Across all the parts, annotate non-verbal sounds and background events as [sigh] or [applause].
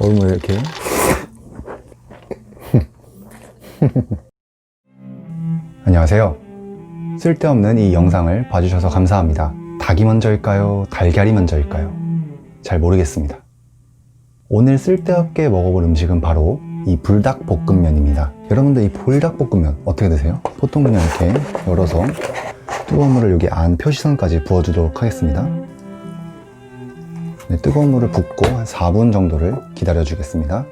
얼굴 이렇게 [laughs] 안녕하세요 쓸데없는 이 영상을 봐주셔서 감사합니다 닭이 먼저일까요? 달걀이 먼저일까요? 잘 모르겠습니다 오늘 쓸데없게 먹어볼 음식은 바로 이 불닭볶음면입니다 여러분들 이 불닭볶음면 어떻게 드세요? 보통 그냥 이렇게 열어서 뜨거운 물을 여기 안 표시선까지 부어주도록 하겠습니다 네, 뜨거운 물을 붓고 한 4분 정도를 기다려 주겠습니다.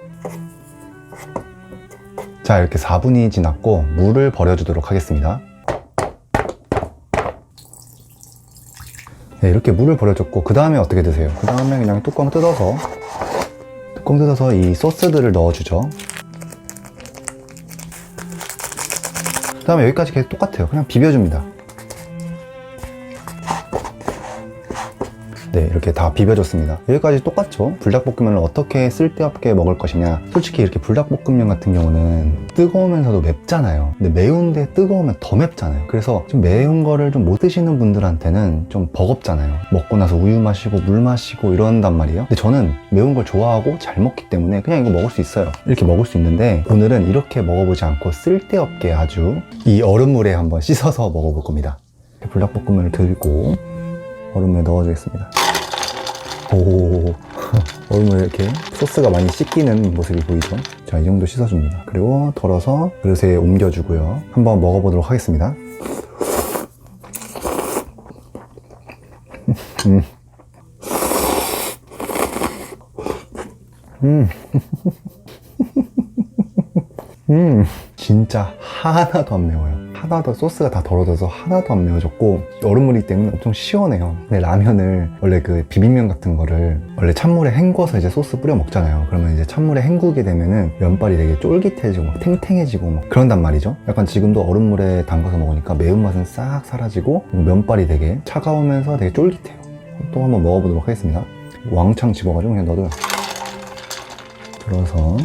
자, 이렇게 4분이 지났고 물을 버려 주도록 하겠습니다. 네, 이렇게 물을 버려줬고 그 다음에 어떻게 드세요? 그 다음에 그냥 뚜껑 뜯어서 뚜껑 뜯어서 이 소스들을 넣어주죠. 그 다음에 여기까지 계속 똑같아요. 그냥 비벼줍니다. 네, 이렇게 다 비벼줬습니다. 여기까지 똑같죠? 불닭볶음면을 어떻게 쓸데없게 먹을 것이냐. 솔직히 이렇게 불닭볶음면 같은 경우는 뜨거우면서도 맵잖아요. 근데 매운데 뜨거우면 더 맵잖아요. 그래서 좀 매운 거를 좀 못 드시는 분들한테는 좀 버겁잖아요. 먹고 나서 우유 마시고 물 마시고 이런단 말이에요. 근데 저는 매운 걸 좋아하고 잘 먹기 때문에 그냥 이거 먹을 수 있어요. 이렇게 먹을 수 있는데 오늘은 이렇게 먹어보지 않고 쓸데없게 아주 이 얼음물에 한번 씻어서 먹어볼 겁니다. 불닭볶음면을 들고 얼음물에 넣어주겠습니다. 오, [laughs] 얼음을 이렇게 소스가 많이 씻기는 모습이 보이죠? 자, 이 정도 씻어줍니다. 그리고 덜어서 그릇에 옮겨주고요. 한번 먹어보도록 하겠습니다. 음. [laughs] 음. 음. 진짜 하나도 안 매워요. 하나도 소스가 다 덜어져서 하나도 안 매워졌고 얼음물이기 때문에 엄청 시원해요. 근데 라면을 원래 그 비빔면 같은 거를 원래 찬물에 헹궈서 이제 소스 뿌려 먹잖아요. 그러면 이제 찬물에 헹구게 되면은 면발이 되게 쫄깃해지고 막 탱탱해지고 막 그런단 말이죠. 약간 지금도 얼음물에 담가서 먹으니까 매운맛은 싹 사라지고 면발이 되게 차가우면서 되게 쫄깃해요. 또 한번 먹어보도록 하겠습니다. 왕창 집어가지고 그냥 넣어줘요. 들어서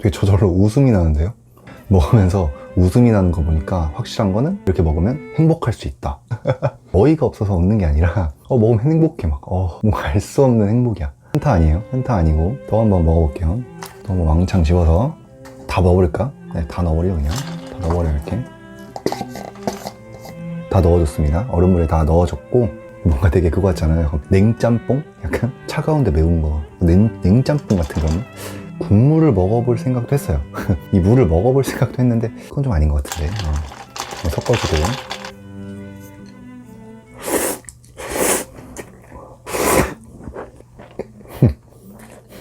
되게 저절로 웃음이 나는데요? 먹으면서 웃음이 나는 거 보니까 확실한 거는 이렇게 먹으면 행복할 수 있다. [laughs] 어이가 없어서 웃는 게 아니라, 어, 먹으면 행복해. 막, 어, 뭔가 알 수 없는 행복이야. 한타 아니에요? 한타 아니고. 또 한번 먹어볼게요. 또 한번 왕창 집어서. 다 넣어버릴까? 네, 다 넣어버려, 그냥. 다 넣어버려, 이렇게. 다 넣어줬습니다. 얼음물에 다 넣어줬고, 뭔가 되게 그거 같잖아요. 냉짬뽕? 약간 차가운데 매운 거. 냉, 냉짬뽕 같은 거는 국물을 먹어볼 생각도 했어요. [laughs] 이 물을 먹어볼 생각도 했는데 그건 좀 아닌 것 같은데. 어. 한번 섞어주고.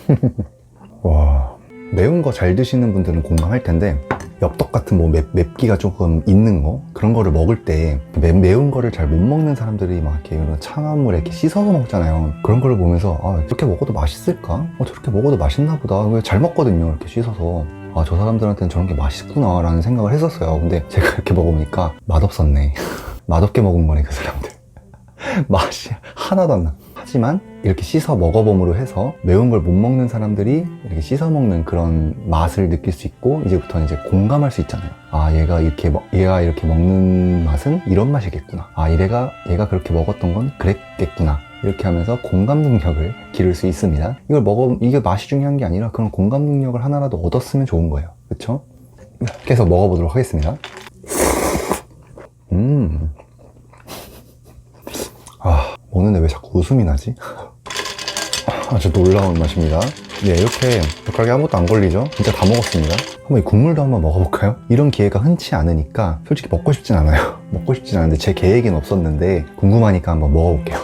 [laughs] 와 매운 거 잘 드시는 분들은 공감할 텐데 엽떡 같은 뭐 맵, 맵기가 조금 있는 거? 그런 거를 먹을 때 매, 매운 거를 잘 못 먹는 사람들이 막 이렇게 이런 차가운 물에 이렇게 씻어서 먹잖아요. 그런 거를 보면서 아 이렇게 먹어도 맛있을까? 어 저렇게 먹어도 맛있나 보다. 왜잘 먹거든요 이렇게 씻어서. 아 저 사람들한테는 저런 게 맛있구나 라는 생각을 했었어요. 근데 제가 이렇게 먹어보니까 맛없었네. [laughs] 맛없게 먹은 거네 그 사람들. [laughs] 맛이 하나도 안 나. 하지만 이렇게 씻어 먹어봄으로 해서 매운 걸 못 먹는 사람들이 이렇게 씻어 먹는 그런 맛을 느낄 수 있고 이제부터는 이제 공감할 수 있잖아요. 아 얘가 이렇게 먹, 얘가 이렇게 먹는 맛은 이런 맛이겠구나. 아 얘가 얘가 그렇게 먹었던 건 그랬겠구나. 이렇게 하면서 공감 능력을 기를 수 있습니다. 이걸 먹어 이게 맛이 중요한 게 아니라 그런 공감 능력을 하나라도 얻었으면 좋은 거예요. 그렇죠? 계속 먹어보도록 하겠습니다. 음. 아, 먹는데 왜 자꾸 웃음이 나지? [laughs] 아주 놀라운 맛입니다. 네, 이렇게 젓가락에 아무것도 안 걸리죠? 진짜 다 먹었습니다. 한번 이 국물도 한번 먹어볼까요? 이런 기회가 흔치 않으니까 솔직히 먹고 싶진 않아요. [laughs] 먹고 싶진 않은데 제 계획엔 없었는데 궁금하니까 한번 먹어볼게요.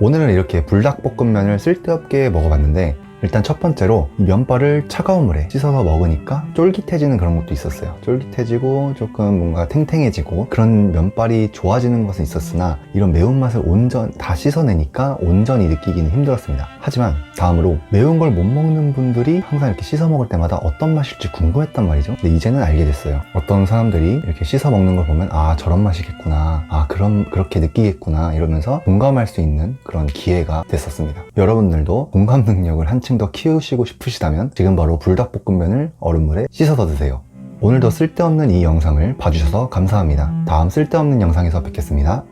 오늘은 이렇게 불닭볶음면을 쓸데없게 먹어봤는데 일단 첫 번째로 이 면발을 차가운 물에 씻어서 먹으니까 쫄깃해지는 그런 것도 있었어요. 쫄깃해지고 조금 뭔가 탱탱해지고 그런 면발이 좋아지는 것은 있었으나 이런 매운맛을 온전 다 씻어내니까 온전히 느끼기는 힘들었습니다. 하지만 다음으로 매운 걸 못 먹는 분들이 항상 이렇게 씻어 먹을 때마다 어떤 맛일지 궁금했단 말이죠. 근데 이제는 알게 됐어요. 어떤 사람들이 이렇게 씻어 먹는 걸 보면 아 저런 맛이겠구나. 아 그럼 그렇게 느끼겠구나 이러면서 공감할 수 있는 그런 기회가 됐었습니다. 여러분들도 공감 [laughs] 능력을 한층 더 키우시고 싶으시다면 지금 바로 불닭볶음면을 얼음물에 씻어서 드세요. 오늘도 쓸데없는 이 영상을 봐주셔서 감사합니다. 다음 쓸데없는 영상에서 뵙겠습니다.